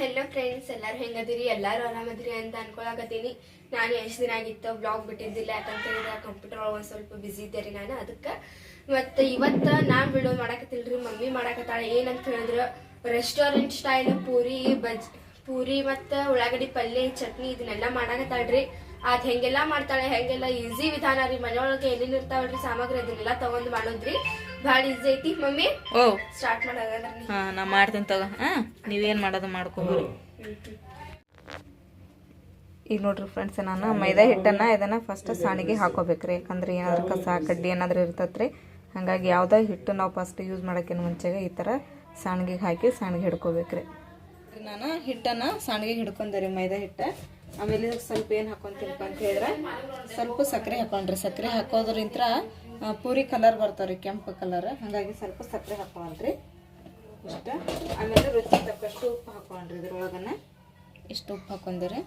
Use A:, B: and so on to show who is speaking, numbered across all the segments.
A: Hello friends ಎಲ್ಲರೂ ಹೆಂಗದಿರಿ? ಎಲ್ಲರೂ ಆರಾಮದಿರಿ ಅಂತ ಅನ್ಕೊಳಕತ್ತೀನಿ. ನಾನು ಎಷ್ಟು ದಿನ ಆಗಿತ್ತು ಬ್ಲಾಗ್ ಬಿಟ್ಟಿದ್ದಿಲ್ಲ ಯಾಕಂತ ಹೇಳಿದ್ರೆ ಕಂಪ್ಯೂಟರ್ ಒಳಗೆ ಸ್ವಲ್ಪ ಬಿಸಿ ಇದ್ದೆ ರೀ ನಾನು, ಅದಕ್ಕೆ. ಮತ್ತು ಇವತ್ತು ನಾನು ವಿಡಿಯೋ ಮಾಡಕತ್ತಿಲ್ರಿ, ಮಮ್ಮಿ ಮಾಡಕತ್ತಾಳೆ. ಏನಂತ ಹೇಳಿದ್ರು ರೆಸ್ಟೋರೆಂಟ್ ಸ್ಟೈಲ್ ಪೂರಿ, ಬಜ್, ಪೂರಿ ಮತ್ತು ಉಳ್ಳಾಗಡ್ಡಿ ಪಲ್ಯ, ಚಟ್ನಿ, ಇದನ್ನೆಲ್ಲ ಮಾಡಕತ್ತಾಳ್ರಿ. ಅದ್ ಹೆಂಗೆಲ್ಲ ಮಾಡ್ತಾಳೆ ಹೆಂಗೆಲ್ಲ ಈಸಿ ವಿಧಾನ ರೀ. ಮನೆಯೊಳಗೆ ಏನೇನು ಇರ್ತಾವಲ್ರಿ ಸಾಮಗ್ರಿ ಅದನ್ನೆಲ್ಲ ತಗೊಂಡ್ ಮಾಡೋದ್ರಿ. ಭಾಳ ಈಸಿ ಐತಿ ಮಮ್ಮಿ.
B: ಓ.
A: ಸ್ಟಾರ್ಟ್ ಮಾಡೋದ್ರಿ
B: ಹಾ ನಾ ಮಾಡ್ತೀನಿ ತಗೋ. ಹಾ ನೀವೇನ್ ಮಾಡೋದು ಮಾಡ್ಕೊಬೋದು ಈಗ ನೋಡ್ರಿ ಫ್ರೆಂಡ್ಸ್ ನಾನು ಮೈದಾ ಹಿಟ್ಟನ್ನ ಇದನ್ನ ಫಸ್ಟ್ ಸಾಣಿಗೆ ಹಾಕೋಬೇಕ್ರಿ. ಯಾಕಂದ್ರೆ ಏನಾದರೂ ಕಸ ಕಡ್ಡಿ ಏನಾದರೂ ಇರ್ತೈತ್ರಿ. ಹಾಗಾಗಿ ಯಾವುದೇ ಹಿಟ್ಟು ನಾವು ಫಸ್ಟ್ ಯೂಸ್ ಮಾಡೋಕ್ಕಿಂತ ಮುಂಚೆಗೆ ಈ ಥರ ಸಾಣಿಗೆಗೆ ಹಾಕಿ ಸಾಣಿಗೆ ಹಿಡ್ಕೋಬೇಕ್ರಿ. ನಾನು ಹಿಟ್ಟನ್ನ ಸಾಣಿಗೆ ಹಿಡ್ಕೊಂಡೆ ರೀ ಮೈದಾ ಹಿಟ್ಟು. ಆಮೇಲೆ ಇದಕ್ಕೆ ಸ್ವಲ್ಪ ಏನು ಹಾಕೊಂತೀನಪ್ಪ ಅಂತ ಹೇಳಿದ್ರೆ, ಸ್ವಲ್ಪ ಸಕ್ಕರೆ ಹಾಕೊಂಡ್ರಿ. ಸಕ್ಕರೆ ಹಾಕೋದ್ರಿಂತ ಪೂರಿ ಕಲರ್ ಬರ್ತಾವ್ರಿ, ಕೆಂಪು ಕಲರ್ ಹಾಗಾಗಿ ಸ್ವಲ್ಪ ಸಕ್ಕರೆ ಹಾಕೊಳ್ರಿ ಇಷ್ಟ. ಆಮೇಲೆ ರುಚಿ ತಕ್ಕಷ್ಟು ಉಪ್ಪು ಹಾಕೊಂಡ್ರಿ ಇದ್ರೊಳಗನ. ಇಷ್ಟು ಉಪ್ಪು ಹಾಕೊಂಡ್ರಿ.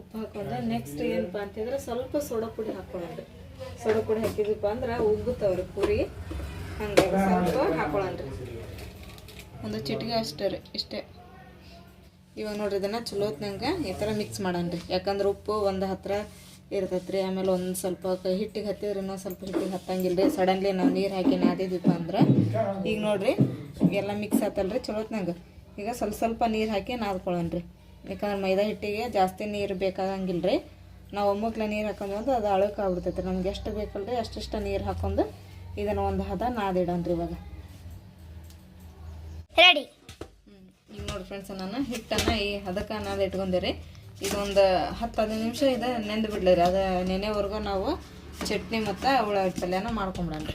B: ಉಪ್ಪು ಹಾಕೊಂಡ್ರೆ ನೆಕ್ಸ್ಟ್ ಏನಪ್ಪ ಅಂತಂದ್ರೆ ಸ್ವಲ್ಪ ಸೋಡಾ ಪುಡಿ ಹಾಕೊಳ್ಳೋಣ್ರಿ. ಸೋಡಾ ಪುಡಿ ಹಾಕಿದ್ವಿಪ್ಪ ಅಂದ್ರೆ ಉಗ್ಗುತ್ತವ್ರಿ ಪೂರಿ. ಹಂಗಾಗಿ ಸ್ವಲ್ಪ ಹಾಕೊಳ್ಳೋಣ್ರಿ. ಒಂದು ಚಿಟಿಗೆ ಅಷ್ಟೇ ರೀ, ಇಷ್ಟೇ. ಇವಾಗ ನೋಡ್ರಿ ಇದನ್ನ ಚಲೋ ಹೊತ್ನಂಗೆ ಈ ಥರ ಮಿಕ್ಸ್ ಮಾಡಣ್ರಿ ಯಾಕಂದ್ರೆ ಉಪ್ಪು ಒಂದು ಹತ್ತಿರ ಇರ್ತೈತೆ ರೀ ಆಮೇಲೆ ಒಂದು ಸ್ವಲ್ಪ ಹಿಟ್ಟಿಗೆ ಹತ್ತಿದ್ರೆ ಇನ್ನೊಂದು ಸ್ವಲ್ಪ ಹಿಟ್ಟಿಗೆ ಹತ್ತಂಗಿಲ್ಲ ರೀ ಸಡನ್ಲಿ ನಾವು ನೀರು ಹಾಕಿ ನಾದಿದ್ವಿಪ್ಪ ಅಂದ್ರೆ ಈಗ ನೋಡಿರಿ ಎಲ್ಲ ಮಿಕ್ಸ್ ಆತಲ್ರಿ ಚಲೋ ಹೊತ್ತಿನಂಗೆ ಈಗ ಸ್ವಲ್ಪ ಸ್ವಲ್ಪ ನೀರು ಹಾಕಿ ನಾದ್ಕೊಳ್ಳೋಣ್ರಿ ಯಾಕಂದ್ರೆ ಮೈದಾ ಹಿಟ್ಟಿಗೆ ಜಾಸ್ತಿ ನೀರು ಬೇಕಾಗಂಗಿಲ್ಲ ರೀ ನಾವು ಒಮ್ಮಕ್ಲ ನೀರು ಹಾಕೊಂಡು ಅದು ಅಳಕ್ಕೆ ಆಗ್ಬಿಡ್ತೈತೆ ನಮ್ಗೆ ಎಷ್ಟು ಬೇಕಲ್ರಿ ಅಷ್ಟಿಷ್ಟು ನೀರು ಹಾಕೊಂಡು ಇದನ್ನು ಒಂದು ಹದ ನಾದಿಡೋಣ್ರಿ ಇವಾಗ.
A: ರೆಡಿ
B: ನೋಡಿ ಫ್ರೆಂಡ್ಸ್ ನಾನು ಹಿಟ್ಟನ್ನು ಈ ಹದಕ್ಕೆ ಅನ್ನೋದು ಇಟ್ಕೊಂಡಿರಿ. ಇದೊಂದು ಹತ್ತು ಹದಿನೈದು ನಿಮಿಷ ಇದು, ನೆಂದು ಬಿಡ್ಲಿರಿ. ಅದು ನೆನೆವರೆಗೂ ನಾವು ಚಟ್ನಿ ಮತ್ತು ಅವಳ ಪಲ್ಯನ ಮಾಡ್ಕೊಂಬಿಡೋಣ.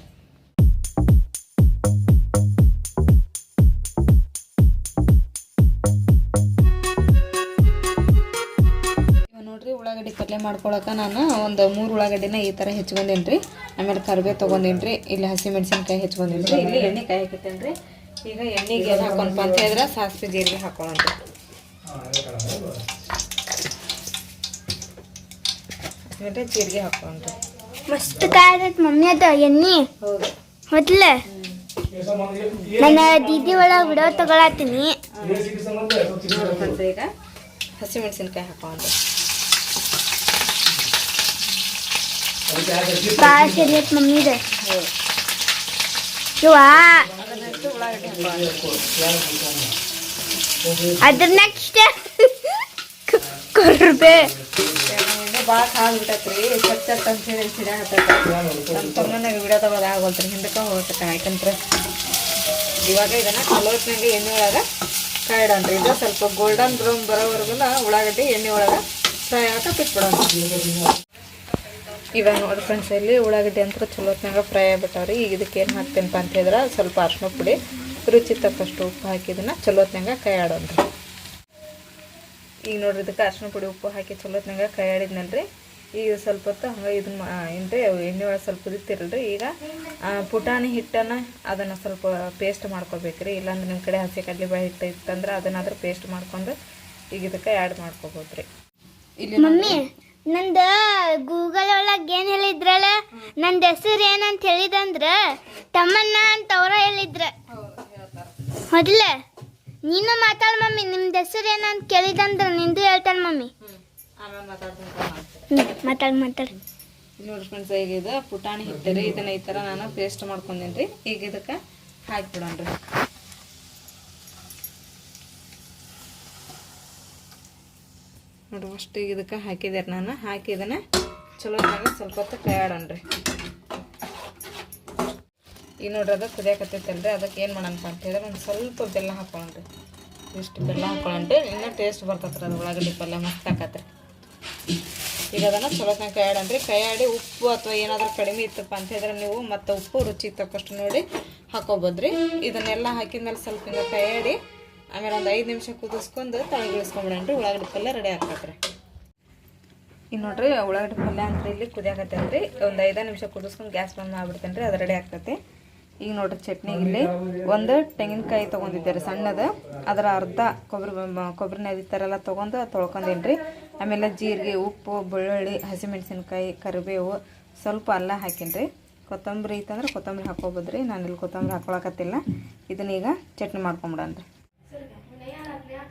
B: ರೀ ಉಳ್ಳಾಗಡ್ಡಿ ಪಲ್ಯ ಮಾಡ್ಕೊಳಕ್ಕೆ ನಾನು ಒಂದು ಮೂರು ಉಳ್ಳಾಗಡ್ಡಿನ ಈ ಥರ ಹೆಚ್ಕೊಂಡೇನ್ರಿ ಆಮೇಲೆ ಕರಿಬೇವು ತೊಗೊಂಡೇನಿ ರೀ ಇಲ್ಲಿ ಹಸಿಮೆಣಸಿನ್ಕಾಯಿ ಹೆಚ್ಕೊಂಡೇನಿ ಇಲ್ಲಿ ಎಣ್ಣೆ ಕಾಯಿ ಹಾಕಿತ್ತೇನೆ ರೀ ಈಗ ಎಣ್ಣೆಗೆ ಏನು ಹಾಕೊಂಡ್ಪ ಅಂತ ಹೇಳಿದ್ರೆ ಸಾಸಿವೆ ಜೀರಿಗೆ ಹಾಕೊಳ್ಳೋಣ. ಆಮೇಲೆ ಜೀರಿಗೆ ಹಾಕೊಳ್ಳೋಣ.
A: ಮಸ್ತ್ ಕಾಯದೈತ್ ಮಮ್ಮಿ ಅದ ಎಣ್ಣಿ. ಮೊದ್ಲ. ನನ್ನ ದೀದಿ ಒಳಗೆ ವಿಡಿಯೋ ತಗೊಳತ್ತೀನಿ.
B: ಈಗ ಹಸಿಮೆಣಸಿನ್ಕಾಯಿ ಹಾಕೊಂಡು
A: ಭಾಳ ಸರಿ ಐತ್ ಮಮ್ಮಿ ಇದು. ಇವಾ ಅದ್ರ ನೆಕ್ಸ್ಟ್ ಕರ್ಬೇ
B: ಭಾಳ ಬಿಟ್ಟತ್ರಿ ಚಟ್ ಚಟ್ ಅಂತ ಹೇಳಿ ಸಿಡಾಕತ್ತೈತೆ ನಮ್ಮ ತಮ್ಮನಾಗ ವಿಡಿಯೋ ತಗೋದು ಆಗೋಲ್ತ್ರಿ ಹಿಂದಕ್ಕೆ ಹೋಗ್ತಕ್ಕ ಯಾಕಂದ್ರೆ ಇವಾಗ ಇದನ್ನ ಎಣ್ಣೆ ಒಳಗೆ ಕಾಯಿಡನ್ರಿ ಇದು ಸ್ವಲ್ಪ ಗೋಲ್ಡನ್ ಬ್ರೌನ್ ಬರೋವರೆಗೂ ಉಳ್ಳಾಗಡ್ಡಿ ಎಣ್ಣೆ ಒಳಗೆ ಫ್ರೈ ಆಗಕ್ಕೆ ಬಿಟ್ಬಿಡೋಣ. ಇವಾಗ ನೋಡಿ ಫ್ರೆಂಡ್ಸ್ ಇಲ್ಲಿ ಉಳ್ಳಾಗಡ್ಡಿ ಅಂತ ಚಲೋತ್ನಾಗ ಫ್ರೈ ಆಗ್ಬಿಟ್ಟವ್ರಿ. ಈಗ ಇದಕ್ಕೆ ಏನು ಹಾಕ್ತೇನಪ್ಪ ಅಂತ ಹೇಳಿದ್ರೆ ಸ್ವಲ್ಪ ಅರ್ಶಿನ ಪುಡಿ, ರುಚಿ ತಕ್ಕಷ್ಟು ಉಪ್ಪು ಹಾಕಿದನ್ನ ಚಲೋತ್ನಾಗ ಕೈ ಆಡೋಣ್ರಿ. ಈಗ ನೋಡ್ರಿ ಇದಕ್ಕೆ ಅರ್ಶಿನ ಪುಡಿ, ಉಪ್ಪು ಹಾಕಿ ಚಲೋತ್ನಾಗ ಕೈ ರೀ ಈಗ ಸ್ವಲ್ಪ ಹೊತ್ತು ಹಂಗೆ ಇದನ್ನ ಏನ್ರಿ, ಎಣ್ಣೆ ಒಳಗೆ ಸ್ವಲ್ಪ ಕುದಿತಿರಲ್ರಿ ಈಗ ಪುಟಾಣಿ ಹಿಟ್ಟನ್ನು ಅದನ್ನು ಸ್ವಲ್ಪ ಪೇಸ್ಟ್ ಮಾಡ್ಕೋಬೇಕ್ರಿ. ಇಲ್ಲಾಂದ್ರೆ ನಿಮ್ಮ ಕಡೆ ಹಸಿ ಕಡಲೆಬೇಳೆ ಹಿಟ್ಟು ಇತ್ತಂದ್ರೆ ಅದನ್ನಾದ್ರೂ ಪೇಸ್ಟ್ ಮಾಡ್ಕೊಂಡು ಈಗ ಇದಕ್ಕೆ ಆ್ಯಡ್ ಮಾಡ್ಕೋಬೋದ್ರಿ. ಇಲ್ಲಿ
A: ಮಮ್ಮಿ ನಂದ ಗೂಗಲ್ ಒಳಗೆ ಏನು ಹೇಳಿದ್ರಲ್ಲ? ನಂದ ಹೆಸರು ಏನಂತ ಹೇಳಿದಂದ್ರ ತಮ್ಮಣ್ಣ ಅಂತ ಅವರ ಹೇಳಿದ್ರ. ಮೊದ್ಲ ನೀನು ಮಾತಾಡ ಮಮ್ಮಿ ನಿಮ್ದ ಹೆಸರು ಏನಂತ ಕೇಳಿದಂದ್ರ ನಿಂದು ಹೇಳ್ತಾನ ಮಮ್ಮಿ. ಮಾತಾಡ ಮಾತಾಡ.
B: ನೋಡ್ರಿ ಫ್ರೆಂಡ್ಸ್ ಈಗ ಇದು ಪುಟಾಣಿ ಹಿಟ್ಟರಿ ರೀ ಇದನ್ನ ಈ ಥರ ನಾನು ಪೇಸ್ಟ್ ಮಾಡ್ಕೊಂಡೇನಿ ರೀ ಈಗ ಇದಕ್ಕೆ ಹಾಕಿಬಿಡೋಣ್ರಿ ನೋಡಿ, ಅಷ್ಟು ಇದಕ್ಕೆ ಹಾಕಿದೆ ನಾನು. ಹಾಕಿ ಇದನ್ನು ಚಲೋ ಸ್ವಲ್ಪ ಹೊತ್ತು ಕೈಯಾಡೋಣ ರೀ. ಈಗ ನೋಡ್ರಿ, ಅದು ಕುದಿಯಕತ್ತೈತಲ್ರಿ. ಅದಕ್ಕೆ ಏನು ಮಾಡೋಣಪ್ಪ ಅಂತ ಹೇಳಿದ್ರೆ ಒಂದು ಸ್ವಲ್ಪ ಬೆಲ್ಲ ಹಾಕೊಳ್ಳೋಣ್ರಿ ಇಷ್ಟು ಬೆಲ್ಲ ಹಾಕೊಳ್ಳೋಣ್ರಿ ಇನ್ನೂ ಟೇಸ್ಟ್ ಬರ್ತೈತ್ರಿ ಅದು ಉಳ್ಳಾಗಡ್ಡಿ ಪಲ್ಯ, ಮಸ್ತ್ ಹಾಕತ್ರಿ ಈಗ ಅದನ್ನು ಚಲೋ ಕೈ ಕೈಯಾಡಿ ಉಪ್ಪು ಅಥವಾ ಏನಾದರೂ ಕಡಿಮೆ ಇತ್ತಪ್ಪ ಅಂತ ಹೇಳಿದ್ರೆ ನೀವು ಮತ್ತೆ ಉಪ್ಪು ರುಚಿ ತಕ್ಕಷ್ಟು ನೋಡಿ ಹಾಕೋಬೋದ್ರಿ. ಇದನ್ನೆಲ್ಲ ಹಾಕಿದ್ಮೇಲೆ ಸ್ವಲ್ಪ ಹಿಂಗೆ ಕೈ ಆಡಿ ಆಮೇಲೆ ಒಂದು ಐದು ನಿಮಿಷ ಕುದಿಸ್ಕೊಂಡು ತಳಗಿಳಿಸ್ಕೊಂಬಿಡಣ್ರಿ ಉಳ್ಳಾಗಡ್ಡಿ ಪಲ್ಯ ರೆಡಿ ಆಗ್ತೈತ್ರಿ. ಇನ್ನು ನೋಡ್ರಿ ಉಳ್ಳಾಗಡ್ಡಿ ಪಲ್ಯ ಅಂತ ಇಲ್ಲಿ ಕುದಿಯಾಕತ್ತೇನೆ ರೀ ಒಂದು ಐದು ನಿಮಿಷ ಕುದಿಸ್ಕೊಂಡು ಗ್ಯಾಸ್ ಬಂದ್ ಮಾಡ್ಬಿಡ್ತೇನೆ ರೀ ಅದು ರೆಡಿ ಆಗ್ತೈತಿ. ಈಗ ನೋಡ್ರಿ ಚಟ್ನಿಗೆ ಇಲ್ಲಿ. ಒಂದು ತೆಂಗಿನಕಾಯಿ ತೊಗೊಂಡಿದ್ದೆ ರೀ ಸಣ್ಣದು. ಅದರ ಅರ್ಧ ಕೊಬ್ಬರಿ ಬ- ಥರ ಎಲ್ಲ ತೊಗೊಂಡು ತೊಳ್ಕೊಂಡೇನಿ ರೀ ಆಮೇಲೆ ಜೀರಿಗೆ, ಉಪ್ಪು, ಬೆಳ್ಳುಳ್ಳಿ, ಹಸಿಮೆಣಸಿನ್ಕಾಯಿ, ಕರಿಬೇವು ಸ್ವಲ್ಪ ಅಲ್ಲ ಹಾಕೀನಿ ಕೊತ್ತಂಬರಿ ಇತ್ತಂದ್ರೆ ಕೊತ್ತಂಬರಿ ಹಾಕೋಬೋದ್ರಿ ನಾನು ಇಲ್ಲಿ ಕೊತ್ತಂಬರಿ ಹಾಕೊಳಕತ್ತಿಲ್ಲ. ಇದನ್ನೀಗ ಚಟ್ನಿ ಮಾಡ್ಕೊಂಬಿಡೋಣ ರೀ.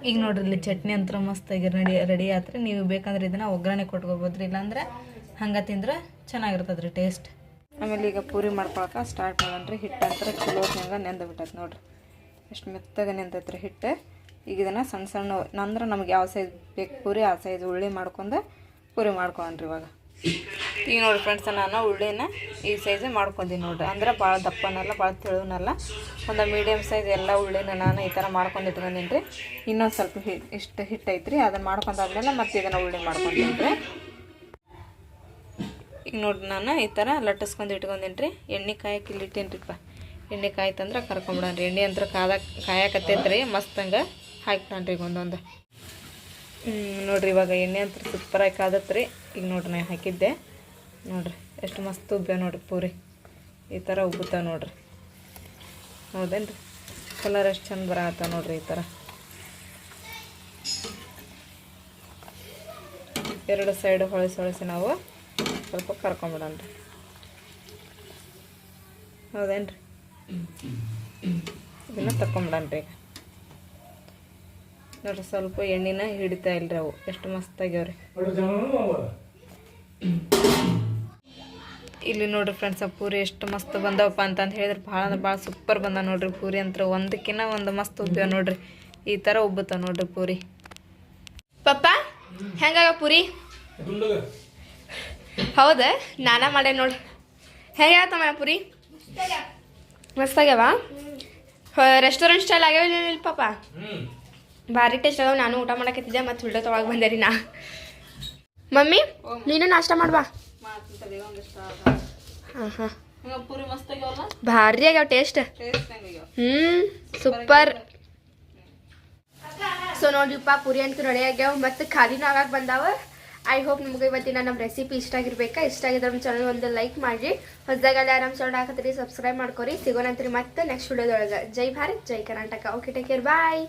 B: ಈಗ ನೋಡ್ರಿ ಇಲ್ಲಿ ಚಟ್ನಿ ಅಂತ ಮಸ್ತಾಗಿ ರೆಡಿ ರೆಡಿ ಆತ್ರಿ. ನೀವು ಬೇಕಂದ್ರೆ ಇದನ್ನ ಒಗ್ಗರಣೆ ಕೊಟ್ಕೋಬೋದ್ರಿ. ಇಲ್ಲಾಂದ್ರೆ ಹಂಗೆ ತಿಂದ್ರೆ ಚೆನ್ನಾಗಿರ್ತದೆ ರೀ ಟೇಸ್ಟ್ ಆಮೇಲೆ ಈಗ ಪೂರಿ ಮಾಡ್ಕೊಳಕ ಸ್ಟಾರ್ಟ್ ಮಾಡೋಣ್ರಿ. ಹಿಟ್ಟು ಅಂತ ಚಲೋ ಹಂಗೆ ನೆಂದು ಬಿಟ್ಟೈತೆ ನೋಡ್ರಿ. ಎಷ್ಟು ಮೆತ್ತಗೆ ರೀ ಹಿಟ್ಟು ಈಗ ಇದನ್ನು ಸಣ್ಣ ಸಣ್ಣ ಅಂದ್ರೆ ನಮ್ಗೆ ಯಾವ ಸೈಜ್ ಬೇಕು ಪೂರಿ, ಆ ಸೈಜ್ ಉಳ್ಳಿ ಮಾಡ್ಕೊಂಡು ಪೂರಿ ಮಾಡ್ಕೊಂಡ್ರಿ ಇವಾಗ. ಈಗ ನೋಡಿ ಫ್ರೆಂಡ್ಸ್ ನಾನು ಉಳ್ಳಿನ ಈ ಸೈಜ್ ಮಾಡ್ಕೊಂತೀನಿ ನೋಡ್ರಿ. ಅಂದ್ರೆ ಭಾಳ ದಪ್ಪನಲ್ಲ ಭಾಳ ತೆಳುವನಲ್ಲ ಒಂದು ಮೀಡಿಯಮ್ ಸೈಜ್ ಎಲ್ಲ ಉಳ್ಳಿನ ನಾನು ಈ ಥರ ಮಾಡ್ಕೊಂಡು ಇಟ್ಕೊಂಡೀನಿ ರೀ ಇನ್ನೊಂದು ಸ್ವಲ್ಪ ಹಿಟ್ ಇಷ್ಟು ಹಿಟ್ಟು ಐತ್ರಿ ಅದನ್ನು ಮಾಡ್ಕೊಂಡಾದ್ಮೇಲೆ ಮತ್ತೆ ಇದನ್ನು ಉಳ್ಳಿ ಮಾಡ್ಕೊಂತೀನಿ ರೀ ಈಗ ನೋಡ್ರಿ ನಾನು ಈ ಥರ ಲಟ್ಟಿಸ್ಕೊಂಡು ಇಟ್ಕೊಂಡೀನಿ ರೀ ಎಣ್ಣೆ ಕಾಯಕ್ಕೆ ಇಲ್ಲಿ ಇಟ್ಟೀನಿ ರೀಪ್ಪ ಎಣ್ಣೆ ಕಾಯ್ತಂದ್ರೆ ರೀ ಎಣ್ಣೆ ಅಂದ್ರೆ ಕಾಯಕತ್ತೈತೆ ರೀ ಮಸ್ತಂಗೆ ಹಾಕ್ಬಿಡೋಣ ಈಗ ಒಂದೊಂದು. ಹ್ಞೂ ನೋಡ್ರಿ ಇವಾಗ ಎಣ್ಣೆ ಅಂತ ಸೂಪರಾಗಿ ಕಾದತ್ತೆ ರೀ ಈಗ ನೋಡ್ರಿ ನಾನು ಹಾಕಿದ್ದೆ. ನೋಡ್ರಿ, ಎಷ್ಟು ಮಸ್ತ್ ಉಬ್ಬೆ ನೋಡ್ರಿ ಪೂರಿ. ಈ ಥರ ಉಬ್ಬುತ್ತ ನೋಡ್ರಿ. ಹೌದೇನ್ರಿ? ಕಲರ್ ಎಷ್ಟು ಚಂದ ಬರತ್ತ ನೋಡ್ರಿ ಈ ಥರ ಎರಡು ಸೈಡ್ ಹೊಳಸಿ ಹೊಳಸಿ ನಾವು ಸ್ವಲ್ಪ ಕರ್ಕೊಂಬಿಡನ್ರಿ ಹೌದೇನ್ರಿ? ಇದನ್ನ ತಕೊಂಬಿಡನ್ರಿ ಈಗ. ನೋಡ್ರಿ, ಸ್ವಲ್ಪ ಎಣ್ಣಿನ ಹಿಡಿತಾ ಇಲ್ರಿ ಅವು. ಎಷ್ಟು ಮಸ್ತಾಗ್ಯಾವ್ರಿ ಇಲ್ಲಿ ನೋಡ್ರಿ ಫ್ರೆಂಡ್ಸ್ ಪೂರಿ ಎಷ್ಟು ಮಸ್ತ್ ಬಂದವಪ್ಪ ಅಂತಂದು ಹೇಳಿದ್ರೆ ಭಾಳ ಅಂದ್ರೆ ಭಾಳ ಸೂಪರ್ ಬಂದ ನೋಡ್ರಿ ಪೂರಿ ಅಂತ ಒಂದಕ್ಕಿಂತ ಒಂದು ಮಸ್ತ್ ಉಬ್ಬ್ಯಾವ ನೋಡ್ರಿ. ಈ ಥರ ಉಬ್ಬುತ್ತಾವ ನೋಡ್ರಿ ಪೂರಿ.
A: ಪಪ್ಪ, ಹೆಂಗಾಗ ಪೂರಿ? ಹೌದಾ, ನಾನ ಮಾಡೇ ನೋಡ್ರಿ. ಹೆಂಗಾಗತ್ತಮ್ಮ ಪೂರಿ? ಮಸ್ತಾಗ್ಯಾವ ರೆಸ್ಟೋರೆಂಟ್ ಸ್ಟೈಲ್ ಆಗ್ಯಾವ ಪಾಪ ಭಾರಿ ಟೇಸ್ಟ್ ಅದಾವ, ನಾನು ಊಟ ಮಾಡಕತ್ತಿದ್ದೆ ಮತ್ತೆ ವಿಡಿಯೋ ತೊಗೊಳಗೆ ಬಂದೆ ನಾ. ಮಮ್ಮಿ, ನೀನು ನಾಷ್ಟ ಮಾಡ್ಬಾ. ಭಾರಿ ಆಗ್ಯಾವ ಟೇಸ್ಟ್ ಹ್ಮ್ ಸೂಪರ್ ಸೊ ನೋಡ್ರಿಪ್ಪ ಪೂರಿ ಅಂತೂ ರೆಡಿ ಆಗ್ಯಾವ. ಮತ್ತು ಖಾಲಿನೂ ಆಗಕ್ಕೆ ಬಂದಾವ. ಐ ಹೋಪ್ ನಿಮ್ಗೆ ಇವತ್ತಿನ ನಮ್ಮ ರೆಸಿಪಿ ಇಷ್ಟ ಆಗಿರ್ಬೇಕಾ? ಇಷ್ಟ ಆಗಿದ್ರೆ ನಮ್ಮ ಚಾನಲ್ ಒಂದು ಲೈಕ್ ಮಾಡಿ. ಹೊಸದಾಗಲ್ಲ ಆರಾಮ್ ಚಾನಲ್ ಹಾಕತ್ತೀರಿ ಸಬ್ಸ್ಕ್ರೈಬ್ ಮಾಡ್ಕೊರಿ. ಸಿಗೋಣಂತ್ರಿ ಮತ್ತೆ ನೆಕ್ಸ್ಟ್ ವಿಡಿಯೋದೊಳಗೆ ಜೈ ಭಾರತ್ ಜೈ Karnataka. Okay take care bye